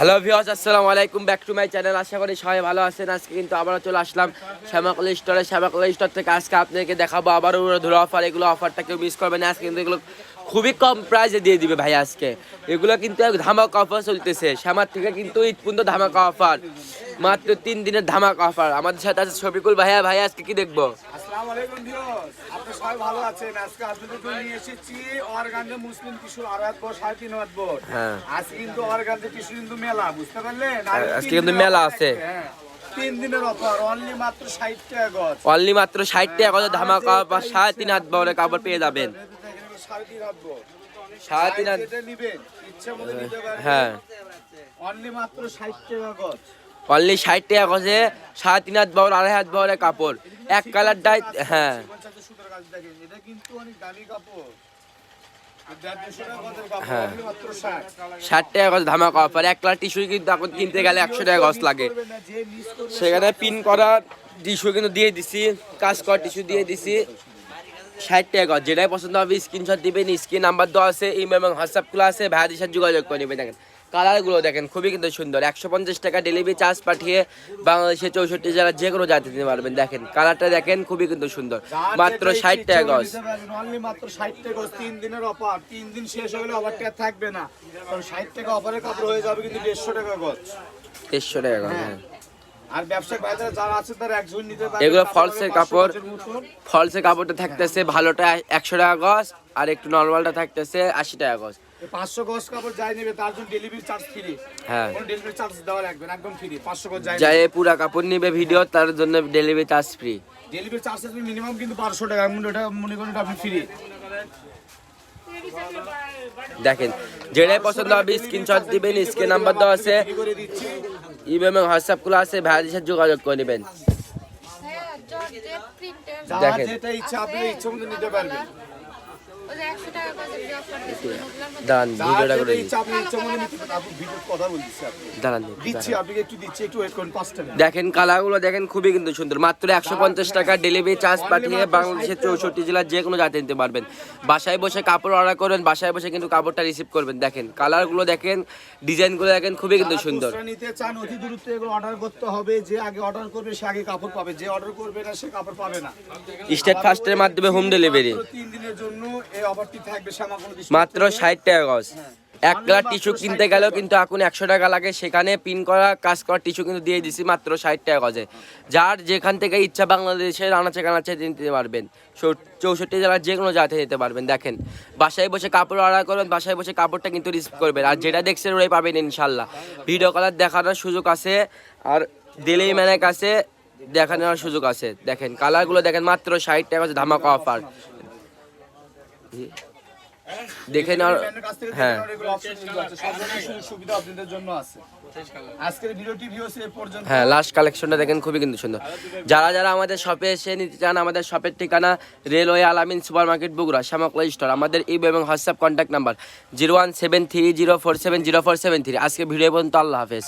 Hello ভিওস আসসালামু আলাইকুম back to my channel আশা করি সবাই ভালো আছেন। আজকে কিন্তু আবারও চলে আসলাম শ্যামাকল স্টোরে শ্যামাকল স্টোর থেকে আজকে আপনাদেরকে দেখাবো আবারও ধরো অফার এগুলো অফারটা কেউ মিস করবে না। আজকে কিন্তু এগুলো খুবই কম প্রাইসে দিয়ে দিবে ভাই আজকে। এগুলো কিন্তু ধামাকা অফার চলতেছে। শ্যামার থেকে কিন্তু ঈদ পর্যন্ত ধামাকা অফার মাত্র তিন দিনের ধামাকা অফার আমাদের সাথে আছে শফিকুল ভাইয়া। ভাইয়া, আজকে কি দেখব? আপনি সবাই ভালো আছেন? আজকে আপনাদের নিয়ে এসেছি অরগানজে মুসলিম কিশোর আড়াত বর সাড়ে তিন হাত বর হ্যাঁ। আজকে কিন্তু অরগানজে কিশোর কিন্তু মেলা বুঝতে পারলেন? হ্যাঁ, আজকে কিন্তু মেলা আছে। হ্যাঁ। তিন দিনের অফার অনলি মাত্র ষাট টাকা গজ। অনলি মাত্র ষাট টাকা করে ধামাকা অফার সাড়ে তিন হাত কাপড় পেয়ে যাবেন। সাড়ে তিন হাত বর সাড়ে তিন হাত। নিবেন ইচ্ছে মতো নিতে পারবেন। হ্যাঁ। অনলি মাত্র ষাট টাকা গজ। অনলি ষাট টাকা গজে সাড়ে তিন হাত বড়, আড়াই হাত বড় কাপড়। এক হ্যাঁ। গজের কাপড় হ্যাঁ। অফার এক কালার টিস্যু কিন্তু কিনতে গেলে একশো টাকা গজ লাগে। সেখানে করা টিস্যু কিন্তু দিয়ে কাজ করা টিস্যু দিয়ে যেটাই পছন্দ হবে স্ক্রিনশট দিবেন স্ক্রিন নাম্বার দেওয়া আছে ইমেল এবং হোয়াটসঅ্যাপ খোলা আছে। ভাইয়াদের সাথে যোগাযোগ করে নেবেন। দেখেন কালারগুলো দেখেন খুবই কিন্তু সুন্দর। একশো পঞ্চাশ টাকা ডেলিভারি চার্জ পাঠিয়ে বাংলাদেশের চৌষট্টি জেলার যে কোনো জাতি দিতে পারবেন। দেখেন কালারটা দেখেন খুবই কিন্তু সুন্দর। মাত্র ষাট টাকা গজ। মাত্র ষাট টাকা গজ তিন দিনের অফার তিন দিন শেষ হলে অফারটা থাকবে না। কারণ ষাট টাকা অফারের কাপড় হয়ে যাবে কিন্তু দেড়শো টাকা গজ। দেড়শো টাকা গজ হ্যাঁ। আর ব্যবসায়িক ভাইরা যারা আছে তারা একজন নিতে পারবে এগুলো পাঁচশো কাপড়। ফলসের কাপড়টা থাকতেছে ভালোটা একশো টাকা গজ আর একটু নর্মালটা থাকতেছে আশি টাকা গজ। এই পাঁচশো গজ কাপড় যাই নেবে তার জন্য ডেলিভারি চার্জ ফ্রি হ্যাঁ। কোনো ডেলিভারি চার্জ দেওয়া লাগবে না একদম ফ্রি পাঁচশো গজ যাই যাই পুরা কাপড় নিবে ভিডিও তার জন্য delivery charge free delivery charge আসবে মিনিমাম কিন্তু বারোশো টাকা আমি এটা মনে করেন এটা আপনি ফ্রি দেখেন যেটাই পছন্দ হবে স্ক্রিনশট দিবেন স্ক্রিন নাম্বার দেওয়া আছে। ইমেল এবং হোয়াটসঅ্যাপ খোলা আছে ভাইয়াদের সাথে যোগাযোগ করে নেবেন। হ্যাঁ দেখেন। যেটা ইচ্ছা আপনি ইচ্ছা মতো নিতে পারবেন। দাঁড়ান ভিডিওটা করে দাঁড়ান দেখেন কালারগুলো দেখেন খুবই কিন্তু সুন্দর। মাত্র একশো পঞ্চাশ টাকা ডেলিভারি চার্জ পাঠিয়ে বাংলাদেশের চৌষট্টি জেলার যে কোনো জাতি নিতে পারবেন। বাসায় বসে কাপড় অর্ডার করবেন বাসায় বসে কিন্তু কাপড়টা রিসিভ করবেন। দেখেন কালারগুলো দেখেন ডিজাইনগুলো দেখেন খুবই কিন্তু সুন্দর। নিতে চান অতি দূরত্ব এগুলো অর্ডার করতে হবে। যে আগে অর্ডার করবে সে আগে কাপড় পাবে। যে অর্ডার করবে না সে কাপড় পাবে না। স্টেট ফার্স্টের মাধ্যমে হোম ডেলিভারি তিন দিনের জন্য এই অফারটি থাকবে মাত্র ষাট টাকা গজ। এক কালার টিস্যু কিনতে গেলেও কিন্তু এখন একশো টাকা লাগে। সেখানে পিন করা কাজ করা টিস্যু কিন্তু দিয়ে দিছি মাত্র ষাট টাকা গজে। যার যেখান থেকে ইচ্ছা বাংলাদেশের আনাচে কানাচে নিতে পারবেন। চৌষট্টি জেলার যে কোনো জাতি নিতে পারবেন দেখেন। বাসায় বসে কাপড় অর্ডার করবেন বাসায় বসে কাপড়টা কিন্তু রিসিভ করবেন। আর যেটা দেখছেন ওটাই পাবেন ইনশাল্লাহ। ভিডিও কলার দেখানোর সুযোগ আছে আর ডেলি ম্যানের কাছে দেখানোর সুযোগ আছে। দেখেন কালারগুলো দেখেন মাত্র ষাট টাকা ধামাকা অফার দেখে নেওয়ার হ্যাঁ। হ্যাঁ লাস্ট কালেকশনটা দেখেন খুবই কিন্তু সুন্দর। যারা যারা আমাদের শপে এসে নিতে চান আমাদের শপের ঠিকানা railway Alamin super market Bogura Shyamakala store আমাদের ইব এবং WhatsApp contact number zero one seven three zero four seven zero four seven three. আজকে ভিডিও পর্যন্ত আল্লাহ হাফেজ।